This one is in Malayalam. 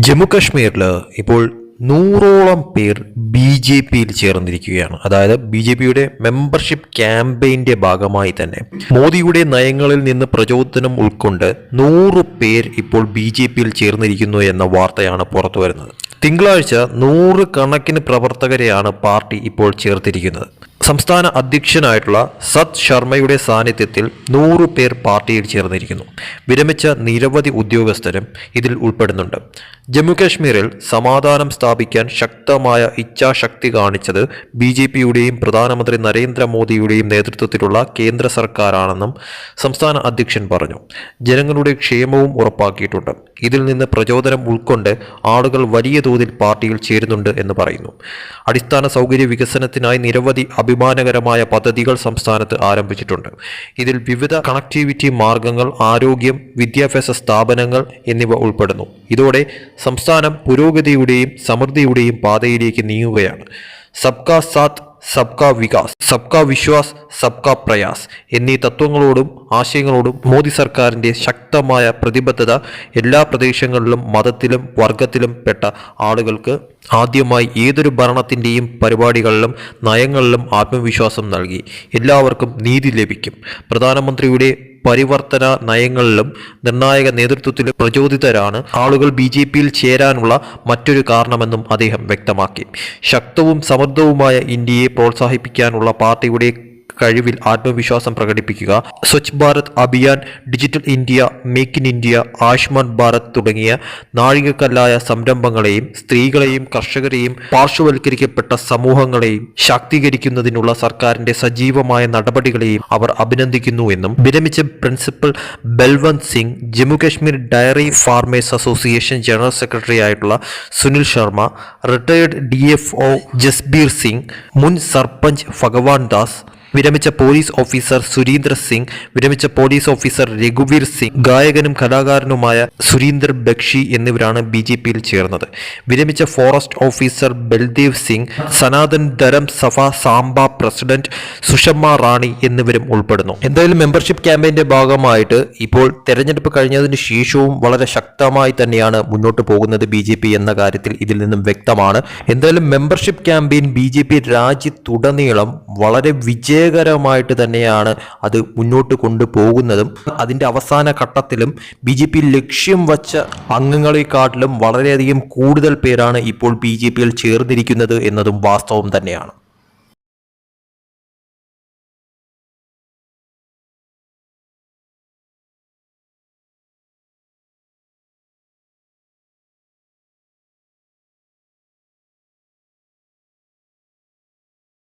ജമ്മു കാശ്മീരിൽ ഇപ്പോൾ നൂറോളം പേർ ബി ജെ പിയിൽ ചേർന്നിരിക്കുകയാണ്. അതായത് ബി ജെ പിയുടെ മെമ്പർഷിപ്പ് ക്യാമ്പയിന്റെ ഭാഗമായി തന്നെ. മോദിയുടെ നയങ്ങളിൽ നിന്ന് പ്രചോദനം ഉൾക്കൊണ്ട് നൂറ് പേർ ഇപ്പോൾ ബി ജെ പിയിൽ ചേർന്നിരിക്കുന്നു എന്ന വാർത്തയാണ് പുറത്തു വരുന്നത്. തിങ്കളാഴ്ച നൂറ് കണക്കിന് പ്രവർത്തകരെയാണ് പാർട്ടി ഇപ്പോൾ ചേർത്തിരിക്കുന്നത്. സംസ്ഥാന അധ്യക്ഷനായിട്ടുള്ള സത് ശർമ്മയുടെ സാന്നിധ്യത്തിൽ നൂറു പേർ പാർട്ടിയിൽ ചേർന്നിരിക്കുന്നു. വിരമിച്ച നിരവധി ഉദ്യോഗസ്ഥരും ഇതിൽ ഉൾപ്പെടുന്നുണ്ട്. ജമ്മുകാശ്മീരിൽ സമാധാനം സ്ഥാപിക്കാൻ ശക്തമായ ഇച്ഛാശക്തി കാണിച്ചത് ബി ജെ പിയുടെയും പ്രധാനമന്ത്രി നരേന്ദ്രമോദിയുടെയും നേതൃത്വത്തിലുള്ള കേന്ദ്ര സർക്കാരാണെന്നും സംസ്ഥാന അധ്യക്ഷൻ പറഞ്ഞു. ജനങ്ങളുടെ ക്ഷേമവും ഉറപ്പാക്കിയിട്ടുണ്ട്. ഇതിൽ നിന്ന് പ്രചോദനം ഉൾക്കൊണ്ട് ആളുകൾ വലിയ തോതിൽ പാർട്ടിയിൽ ചേരുന്നുണ്ട് എന്ന് പറയുന്നു. അടിസ്ഥാന സൗകര്യ വികസനത്തിനായി നിരവധി അഭിമാനകരമായ പദ്ധതികൾ സംസ്ഥാനത്ത് ആരംഭിച്ചിട്ടുണ്ട്. ഇതിൽ വിവിധ കണക്ടിവിറ്റി മാർഗങ്ങൾ ആരോഗ്യം വിദ്യാഭ്യാസ സ്ഥാപനങ്ങൾ എന്നിവ ഉൾപ്പെടുന്നു. ഇതോടെ സംസ്ഥാനം പുരോഗതിയുടെയും സമൃദ്ധിയുടെയും പാതയിലേക്ക് നീങ്ങുകയാണ്. സബ്കാ സാത്ത് സബ്കാ വികാസ് സബ്കാ വിശ്വാസ് സബ്കാ പ്രയാസ് എന്നീ തത്വങ്ങളോടും ആശയങ്ങളോടും മോദി സർക്കാരിന്റെ ശക്തമായ പ്രതിബദ്ധത എല്ലാ പ്രദേശങ്ങളിലും മതത്തിലും വർഗത്തിലും പെട്ട ആളുകൾക്ക് ആദ്യമായി ഏതൊരു ഭരണത്തിന്റെയും പരിപാടികളിലും നയങ്ങളിലും ആത്മവിശ്വാസം നൽകി. എല്ലാവർക്കും നീതി ലഭിക്കും. പ്രധാനമന്ത്രിയുടെ പരിവർത്തന നയങ്ങളിലും നിർണായക നേതൃത്വത്തിലും പ്രചോദിതരാണ്. ആളുകൾ ബി ജെ പിയിൽ ചേരാനുള്ള മറ്റൊരു കാരണമെന്നും അദ്ദേഹം വ്യക്തമാക്കി. ശക്തവും സമൃദ്ധവുമായ ഇന്ത്യയെ പ്രോത്സാഹിപ്പിക്കാനുള്ള പാർട്ടിയുടെ കഴിവിൽ ആത്മവിശ്വാസം പ്രകടിപ്പിക്കുക. Swachh Bharat Abhiyan digital India make in India Ayushman Bharat തുടങ്ങിയ നാഴികക്കല്ലായ സംരംഭങ്ങളെയും സ്ത്രീകളെയും കർഷകരെയും പാർശ്വവൽക്കരിക്കപ്പെട്ട സമൂഹങ്ങളെയും ശാക്തീകരിക്കുന്നതിനുള്ള സർക്കാരിന്റെ സജീവമായ നടപടികളെയും അവർ അഭിനന്ദിക്കുന്നു എന്നും വിരമിച്ച principal Balwant Singh Jammu Kashmir dairy farmers association general secretary ആയിട്ടുള്ള Sunil Sharma retired D F O Jasbir Singh മുൻ സർപഞ്ച് ഭഗവാൻ ദാസ് വിരമിച്ച പോലീസ് ഓഫീസർ സുരീന്ദ്ര സിംഗ് വിരമിച്ച പോലീസ് ഓഫീസർ രഘുവീർ സിംഗ് ഗായകനും കലാകാരനുമായ സുരീന്ദർ ബക്ഷി എന്നിവരാണ് ബി ജെ പിയിൽ ചേർന്നത്. വിരമിച്ച forest officer Baldev Singh Sanatan Dharam Sabha Samba president Sushamma Rani എന്നിവരും ഉൾപ്പെടുന്നു. എന്തായാലും മെമ്പർഷിപ്പ് ക്യാമ്പയിന്റെ ഭാഗമായിട്ട് ഇപ്പോൾ തെരഞ്ഞെടുപ്പ് കഴിഞ്ഞതിന് ശേഷവും വളരെ ശക്തമായി തന്നെയാണ് മുന്നോട്ട് പോകുന്നത് ബി ജെ പി എന്ന കാര്യത്തിൽ ഇതിൽ നിന്നും വ്യക്തമാണ്. എന്തായാലും membership campaign B J P രാജ്യത്തുടനീളം വളരെ വിജയകരമായിട്ട് തന്നെയാണ് അത് മുന്നോട്ട് കൊണ്ടുപോകുന്നതും അതിന്റെ അവസാന ഘട്ടത്തിലും ബി ജെ പി ലക്ഷ്യം വച്ച അംഗങ്ങളെക്കാട്ടിലും വളരെയധികം കൂടുതൽ പേരാണ് ഇപ്പോൾ ബി ജെ പിയിൽ ചേർന്നിരിക്കുന്നത് എന്നതും വാസ്തവം തന്നെയാണ്.